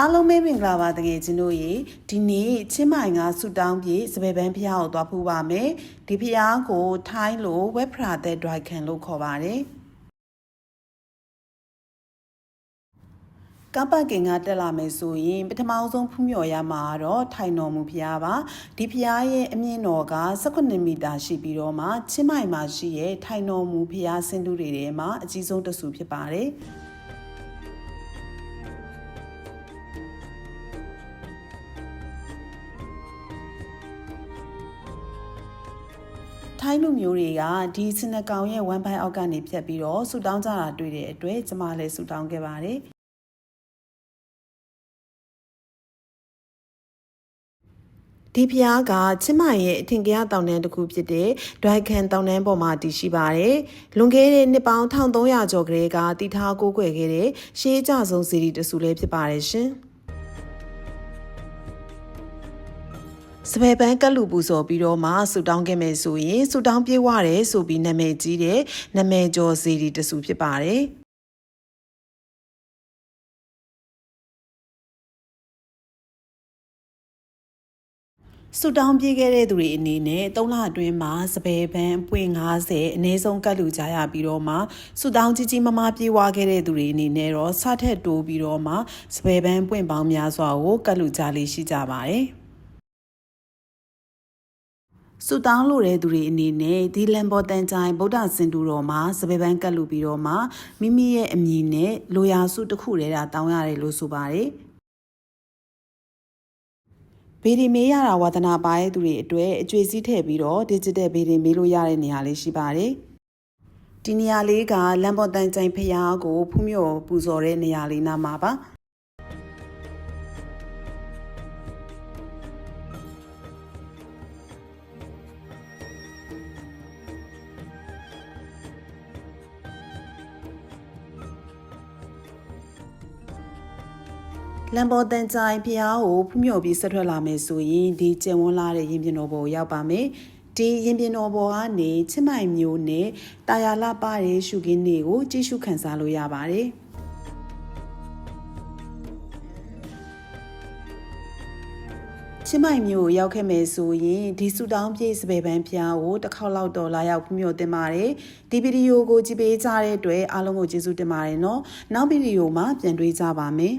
အားလုံးပဲမင်္ဂလာပါတကယ်ချင်းတို့ရေဒီနေ့ချင်းမိုင်ကဆူတောင်းပြေစပယ်ပန်းဖျားကိုသွားဖူးပါမယ်ဒီဖျားကိုထိုင်းလိုဝက်ဖရာတဲ့ဒရိုက်ခံလို့ခေါ်ပါတယ်ကပ်ပတ်ကင်ကတက်လာမယ်ဆိုရင်ပထမအဆုံးဖူးမြော်ရမှာတော့ထိုင်တော်မူဖျားပါဒီဖျားရဲ့အမြင့်တော်က18မီတာရှိပြီးတော့မှချင်းမိုင်မှာရှိရဲ့ထိုင်တော်မူဖျားစင်တူတွေထဲမှာအကြီးဆုံးတစ်စုဖြစ်ပါတယ် ထိုင်းလူမျိုးတွေကဒီစနကောင်ရဲ့ဝမ်ပိုင်းအောက်ကနေဖြတ်ပြီးတော့ဆူတောင်းကြတာတွေ့တဲ့အတွက်ကျမလည်းဆူတောင်းခဲ့ပါတယ်ဒီဖျားကချစ်မရဲ့အထင်ကရတောင်တန်းတစ်ခုဖြစ်တဲ့ဒွိုင်ခံတောင်တန်းပေါ်မှာတည်ရှိပါတယ်။လွန်ခဲ့တဲ့နှစ်ပေါင်း1300ကျော်ကလေးကတည်ထားကိုးကွယ်ခဲ့တဲ့ရှေးအကြဆုံးစီရီတဆူလေးဖြစ်ပါတယ်ရှင်။ စပယ်ပန်းကက်လူပူစော်ပြီးတော့မှဆူတောင်းခဲ့မယ်ဆိုရင်ဆူတောင်းပြေးဝတယ်ဆိုပြီးနာမည်ကြီးတဲ့နာမည်ကျော်စီရီတဆူဖြစ်ပါတယ်။ဆူတောင်းပြေးခဲ့တဲ့သူတွေအနေနဲ့၃လအတွင်းမှာစပယ်ပန်းအပွင့်90အနည်းဆုံးကတ်လူကြရပြီးတော့မှဆူတောင်းကြီးကြီးမမပြေးဝခဲ့တဲ့သူတွေအနေနဲ့တော့စထက်တိုးပြီးတော့မှစပယ်ပန်းပွင့်ပေါင်းများစွာကိုကတ်လူကြလေးရှိကြပါတယ်။ ဆူတောင်းလိုတဲ့သူတွေအနေနဲ့ဒီလန်ဘော်တန်ချိုင်ဗုဒ္ဓစင်တူတော်မှာစပယ်ပန်းကတ်လူပြီးတော့မှမိမိရဲ့အမည်နဲ့လိုရာစုတစ်ခုတည်းတာတောင်းရတယ်လို့ဆိုပါတယ်။ဗီဒီမေးရတာဝါသနာပါတဲ့သူတွေအတွက်အကျွေးစည်းထည့်ပြီးတော့ digital ဗီဒီမေးလို့ရတဲ့နေရာလေးရှိပါတယ်။ဒီနေရာလေးကလန်ဘော်တန်ချိုင်ဖျားကိုဖူးမြော်ပူဇော်တဲ့နေရာလေးနာမှာပါ။ လမ်ဘော်တန်ချိုင်ဖျားကိုဖူးမြော်ပြီးဆက်ထွက်လာမယ်ဆိုရင်ဒီကျင်ဝန်းလာတဲ့ရင်ပြင်တော်ပေါ်ရောက်ပါမယ်ဒီရင်ပြင်တော်ပေါ်ကနေချစ်မိုင်မျိုးနဲ့တာယာလပတဲ့ရှုခင်းတွေကိုကြည့်ရှုခန်းစားလို့ရပါတယ်ချင်းမိုင်မျိုးရောက်ခဲ့မယ်ဆိုရင်ဒီဆူတောင်းပြေးစပယ်ပန်းဖျားကိုတစ်ခေါက်လောက်တော့လာရောက်ဖူးမြော်တင်ပါတယ်ဒီဗီဒီယိုကိုကြည့်ပေးကြတဲ့အတွက်အားလုံးကိုကျေးဇူးတင်ပါတယ်နော်နောက်ဗီဒီယိုမှာပြန်တွေ့ကြပါမယ်